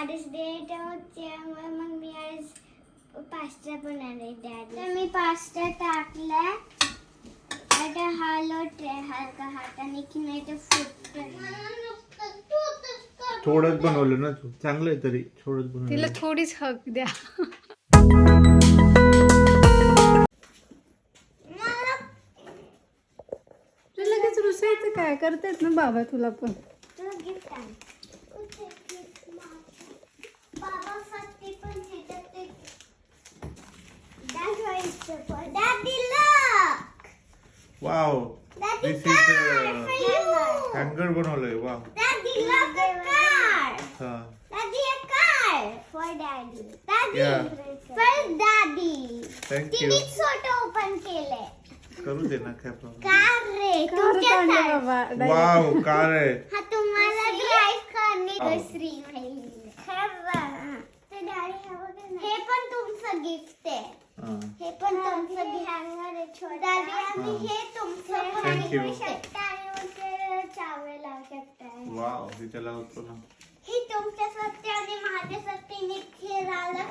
Fathers day त्यामुळे मग मी आज पास्ता बनवले डॅडी तर मी पास्ता टाकला. आता हलवते हलका हाताने की नाही तर फुटत थोडंच बनवलं ना तू? चांगलं आहे तरी थोडंच तिला बनवलं थोडीच हक द्या. तू लगेच रुसायचं काय? करतायत ना बाबा तुला पण तुला गिफ्ट आहे बाबासाठी पण ह्याच्यात ते दाखवायचं पण दादी लक wow Dadi this is car for you. हँगर बनवलंय. वाव. हा. करू दे ना काय प्रॉब्लेम. वाव कार आहे. हा तुम्हाला ड्राईव्ह करणे. दुसरी? हे पण तुमचं गिफ्ट आहे. हा. हे पण तुमचं गिफ्ट दादी आणि हा. शकता वाव तिथे लावतो ना. हे तुमच्यासाठी आणि माझ्यासाठी मी खेळायला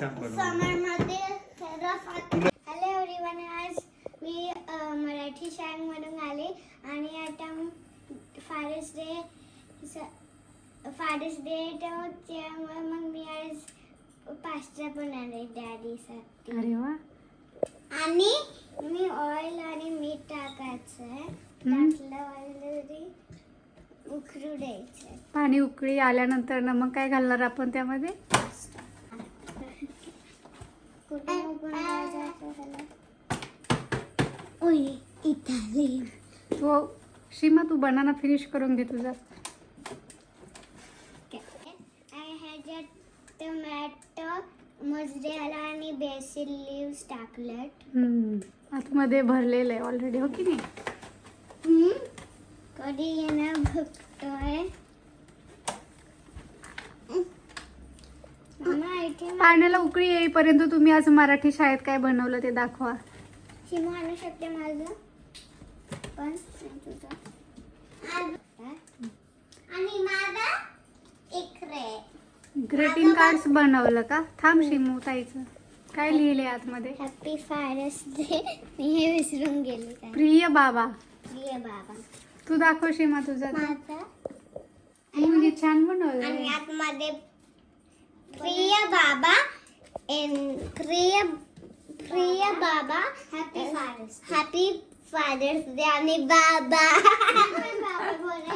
छान बनवलं. समरमध्ये हॅलो एव्हरीवन आज मी मराठी शाळेमधून आले आणि आता फादर्स डे फादर्स डे त्यामुळे मग मी आज पास्ता बनवले डॅडीसाठी अरे वा. आणि मी ऑइल आणि मीठ टाकायचं आहे. टाकलं ऑइल उकरू द्यायचं पाणी उकळी आल्यानंतर ना मग काय घालणार आपण त्यामध्ये? कुठे उघडायला जातो त्याला ओय तू सीमा तू बनाना फिनिश करून घे तुझा. ह्याच्यात टोमॅटो मोजरेला आणि बेसिल लिव्स टाकलेत हम्म. आतमध्ये भरलेलं आहे ऑलरेडी हो की नाही? हम्म. कधी येणार बघतोय मामा इथे पाण्याला उकळी येईपर्यंत तुम्ही आज मराठी शाळेत काय बनवलं ते दाखवा. शिमू आणू शकते माझं. पण नाही तुझं. आणि माझा इकडे ग्रेटिंग कार्ड्स बनवलं का? थांब शिमू ताईचं. काय लिहिले आतमध्ये? हॅपी फादर्स डे मी हे विसरून गेले काय प्रिय बाबा. प्रिय बाबा. तू दाखव शिमा तुझा. माझा? म्हणजे छान आणि बनवलं आतमध्ये प्रिय बाबा एन प्रिय प्रिय बाबा. Happy father's happy father's day आणि बाबा.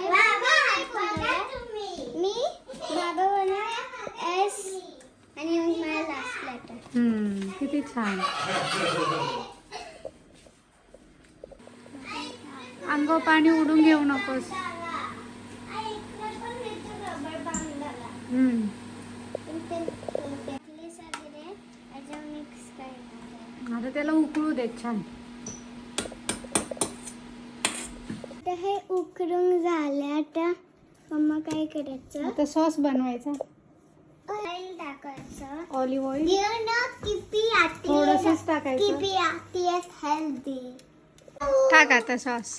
बाबा मी बाबा बोला एस आणि मग मला लास्ट लेटर हम्म किती छान. अंगावर पाणी उडून घेऊ नकोस. आता त्याला उकळू दे छान. हे उकळून झालं आता मम्मा काय करायचं? आता सॉस बनवायचा. टाकायचं ऑलिव्ह ऑइल You know, आती थोडंसंच टाकायचं. किती आती हेल्दी टाक आता सॉस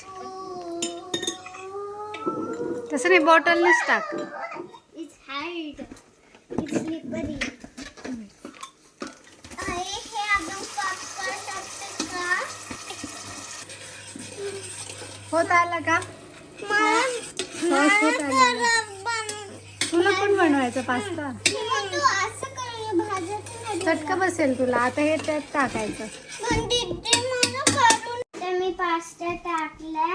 तसं नाही बॉटलनेच टाक. अरे, हे आपण pop करू शकतो का? होत आला का? मला- होत मला आलं. खराब बन- तुला पण बनवायचा? पास्ता? किंवा तू असं कर, भाजत नाही. चटका बसेल तुला. आता हे त्यात टाकायचं. तर मी पास्ता टाकला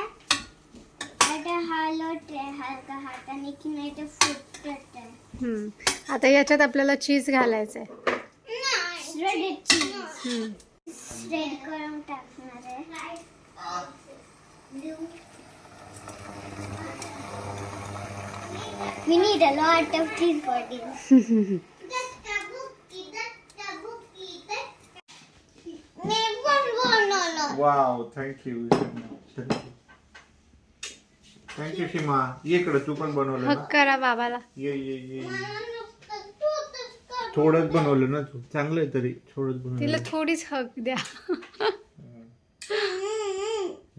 आता हलवते हलका हाताने की नाही तर फुटत. आता याच्यात आपल्याला चीज घालायचं आहे श्रेडेड चीज हम्म. श्रेड करून टाकणार आहे. We need a lot of cheese for this. मी पण बनवलं. वाव थँक्यू थँक्यू सीमा ये इकडे तू पण बनवलं हक ना करा बाबाला ये ये ये. थोडंच बनवलं ना तू चांगलं आहे तरी थोडंच तिला बनवलं थोडीच हक द्या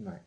नाही